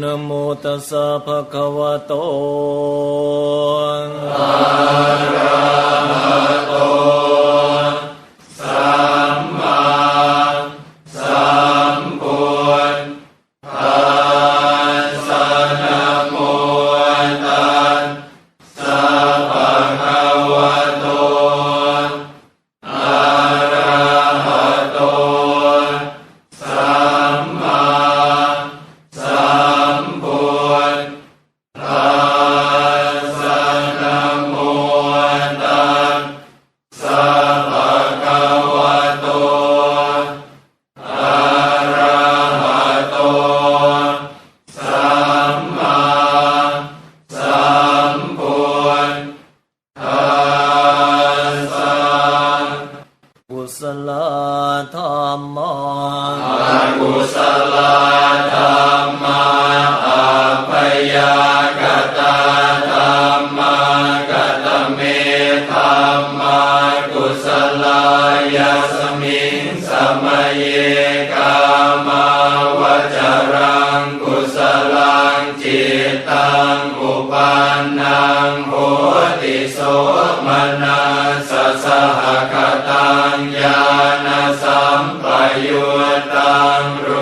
นโมตัสสะภะคะวะโตอะระ ยากตาธรรมากตเมธรรมากุศลายาสมิงสมัยเยกามาวจรังกุศลังจิตตังอุปันังโหติโสมนาสสหกตังญาณสัมปยุตังรู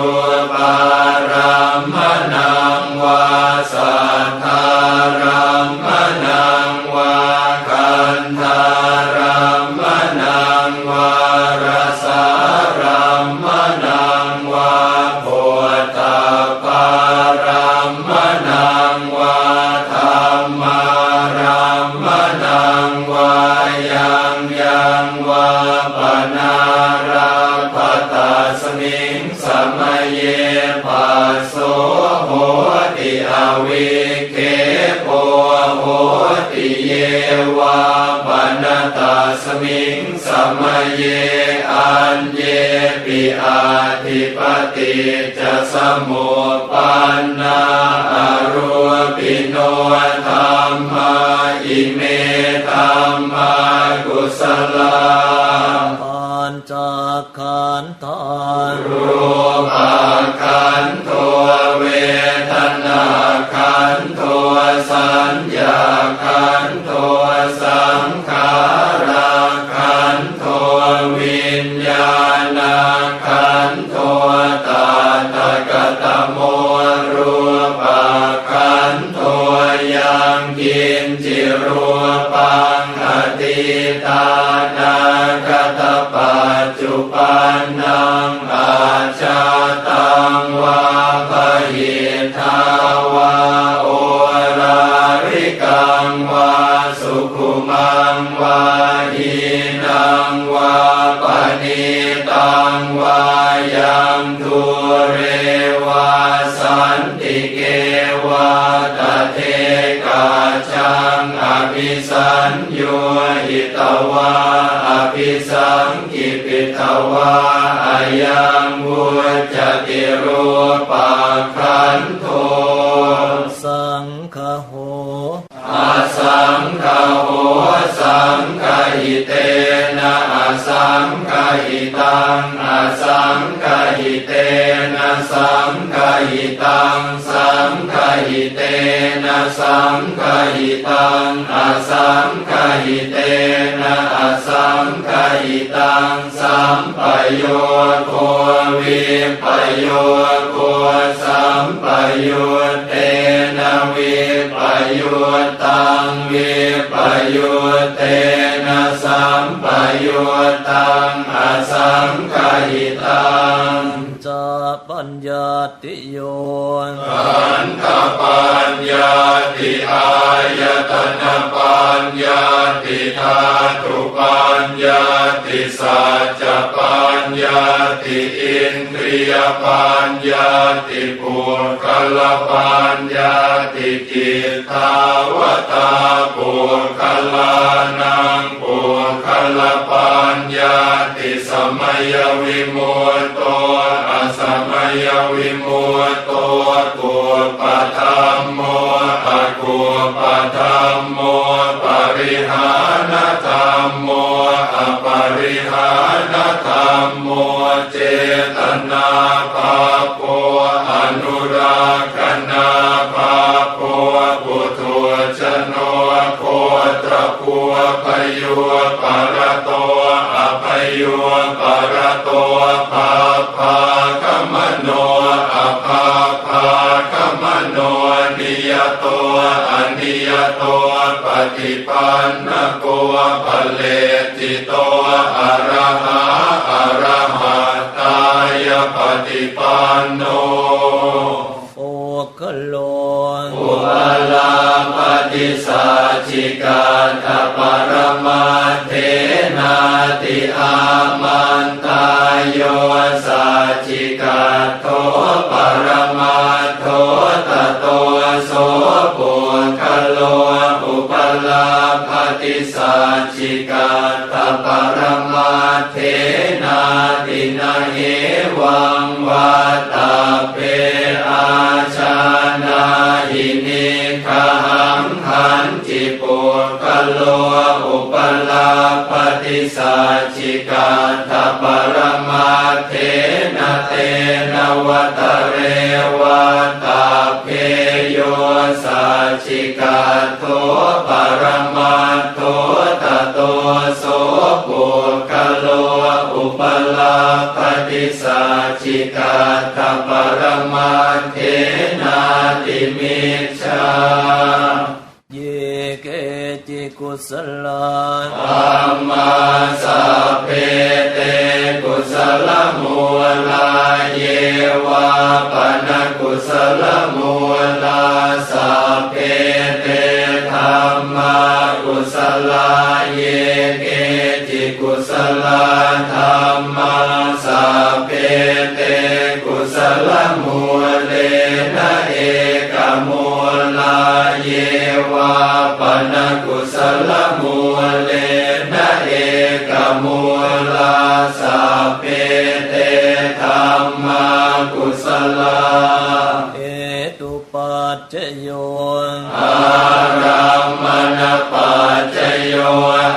อนาตาสมิงสัมเยอันเยปิอาทิปติจะสมุปันนาอรูปิโนธรรมาอิเมธรรมากุสลาปัญจขันธารูปาง นังอาจาตังวาปหิทาวาโอราริกังวาสุขุมังวาหินังวาปณิตังวายังทุเรวาสันติเกวาตเทกาจังอภิสัญโยหิตวาอภิสังกิ ทวาอายังบุจติรูปาคันโทสังคโหอาสังคโหสังคหิเตนะอสังคหิตังอาสังคหิเตนะสังคหิตังส หิเตนะสังคหิตังอสังคหิเตนะอสังคหิตังสัมปโยโควิปโยโคสัมปโยเตนะวิปโยตังวิปโยเตนะสัมปโยตังอสังคหิตังจะปัญญาติโย นตปัญญาติอายตนะปัญญา ติธาตุปัญญาติสัจปัญญาติอินทรียปัญญาติปุรกลปัญญาติกิตาวตาปุรกลานังปุรกลปัญญาติสมัยวิมุตโตอสมัยวิมุตโตปุรปัตรมโม กุปธรรมโมปริหานธรรมโมอปริหานธรรมโมเจตนาปาโปอนุราคณาปาโปปุถุชนโคตรภูปโยุปรโตอภยุปรโตปาภากมโน อนิยโตปฏิปันนโกภเลติโตอะระหะอะระหะตายปฏิปันโนโอคโลอุปลาปฏิสัจจิกาตปรมาเทนาติอา กาตปรมาเทนาตินาเหวังวัตตาเปอาชานาหินิคหังขันจิปุกโลอุปลาปฏิสัจิกาทปรมาเทนะเตนวัตเรวัตตาเพโยสัจิกาโทปรมาโทต ปลาปฏิสัจิกาทปรมาเทนาติมิชฌาเยเกจิกุสลาธัมมาสัพเพเตกุสลมูลาเยวาปนกุสลมูลาสัพเพเตธัมมากุสลา เพเตกุสลมูเลนะเอกมูลาเยวาปนกุสลมูเลนะเอกมูลาสัพเพเตธัมมากุสลาเอตุปัจจโยอารัมมณปัจจโย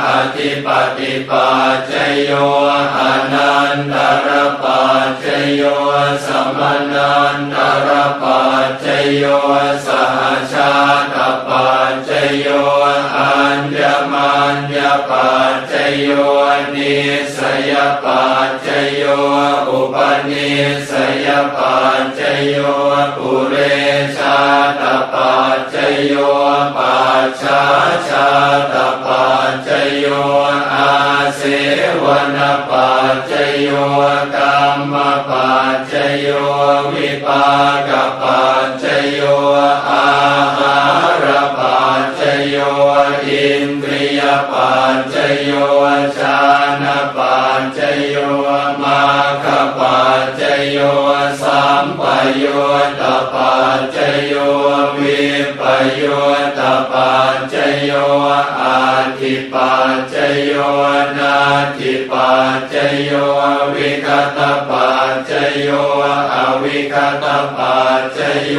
อธิปติปัจจโยอ นันตรปัจจโยสหชาตปัจจโยอัญญมัญญปัจจโยนิสยปัจจโยอุปนิสยปัจจโยปุเรชาตปัจจโยปัจฉาชาตปัจจโยอาเสวนปัจจโย โยอาหารปัจจโยอินทรียปัจจโยชานะปัจจโยมาคปัจจโยสัมปโยตปัจจโยวิปโยตปัจจโยอาทิปัจจโยนาทิปัจจโยวิคตปัจจโยอวิ กตปัจจโย